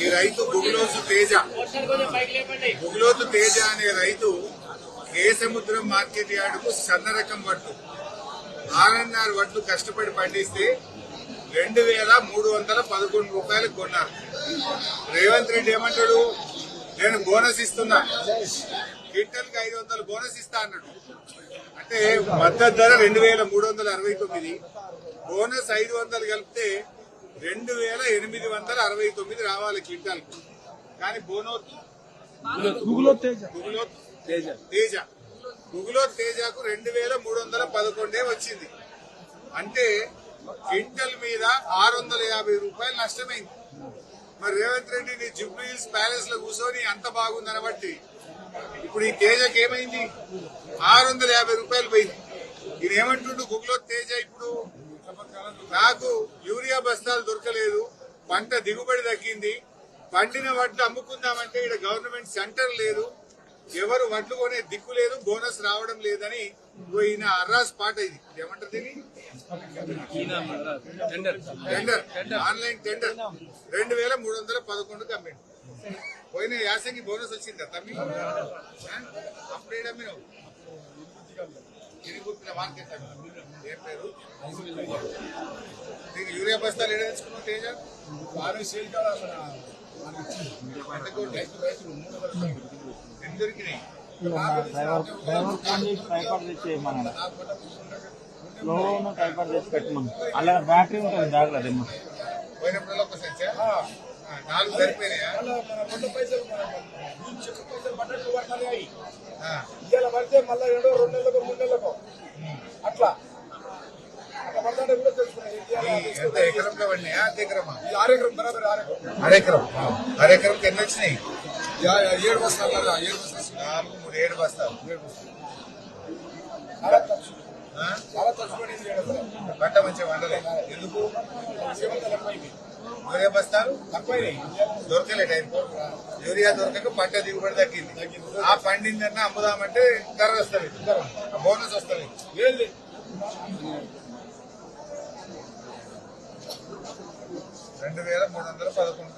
ఈ రైతు గుగులోతు తేజ. గుగులోతు తేజ అనే రైతు కేసముద్రం మార్కెట్ యార్డుకు సన్న రకం వడ్లు ఆర్ఎన్ఆర్ వడ్లు కష్టపడి పండిస్తే రెండు వేల మూడు వందల పదకొండు రూపాయలు కొన్నారు. రేవంత్ రెడ్డి ఏమంటాడు? నేను బోనస్ ఇస్తున్నా. క్వింటల్కి ఐదు వందల బోనస్ ఇస్తా అన్నాడు. అంటే మద్దతు ధర రెండు వేల మూడు వందల అరవై తొమ్మిది. బోనస్ ఐదు వందలు కలిపితే రెండు వేల ఎనిమిది వందల అరవై తొమ్మిది రావాలి క్వింటాల్. కానీ గూగుల్లో తేజ. గుగులో తేజ. గుగులో తేజకు రెండు వేల మూడు వందల పదకొండే వచ్చింది. అంటే క్వింటల్ మీద ఆరు వందల యాభై రూపాయలు నష్టమైంది. మరి రేవంత్ రెడ్డి నీ జుబ్లీ హిల్స్ ప్యాలెస్లో కూర్చొని అంత బాగుందని బట్టి ఇప్పుడు ఈ తేజకి ఏమైంది? ఆరు వందల యాభై రూపాయలు పోయింది. ఇది ఏమంటుండు గుగ్లో తేజ ఇప్పుడు నాకు పంట దిగుబడి తగ్గింది. పండిన వడ్లు అమ్ముకుందామంటే ఇక్కడ గవర్నమెంట్ సెంటర్ లేదు. ఎవరు వడ్లు కొనే దిక్కు లేదు బోనస్ రావడం లేదని ఈయన అర్రాస్ పాట ఇది. ఏమంటారు దీన్ని? టెండర్. Online tender. రెండు వేల మూడు వందల పదకొండు అమ్మిండు. పోయిన యాసంగి బోనస్ వచ్చిందా తమ్మి? ఆ? అప్పుడే ఇరుగుప్పిన మార్కెట్. ఏం పేరు నీకు యూరియా బస్తాలు తెచ్చుకున్నావు తేజ? ఎన్ని దొరికినాయి చేసి పెట్టమను అలా బ్యాటరీ ఉంటుంది ఒక నాలుగు సరిపోయినాయా ఆ, ఇవాళ పడితే మళ్ళీ రెండో రెండు నెలలకు ఎంత ఎకరంలో పడినాయా అర్ధ ఎకరమా? ఈ ఆరోగ్యం బరాబర్ ఆరోగ్యం అరెకరం అరెకరంకి ఎన్ని వచ్చినాయి? ఏడు బస్తాలు ఏడు బస్తాలు. నాలుగు మూడు ఏడు బస్తాలు. చాలా ఖర్చు ఆ? చాలా ఖర్చు పడింది ఏడు బస్తాలు. పంట మంచిగా వండలే ఎందుకు? జీవితాలు ఎక్కువైంది యూరియా బస్తాలు? తక్కువైనాయి. దొరకలే టైం. యూరియా దొరకక పంట దిగుబడి తగ్గింది. ఆ పండిందన్న అమ్ముదామంటే ధర వస్తుంది బోనస్ వస్తుంది లేదు రెండు వేల మూడు వందల పదకొండు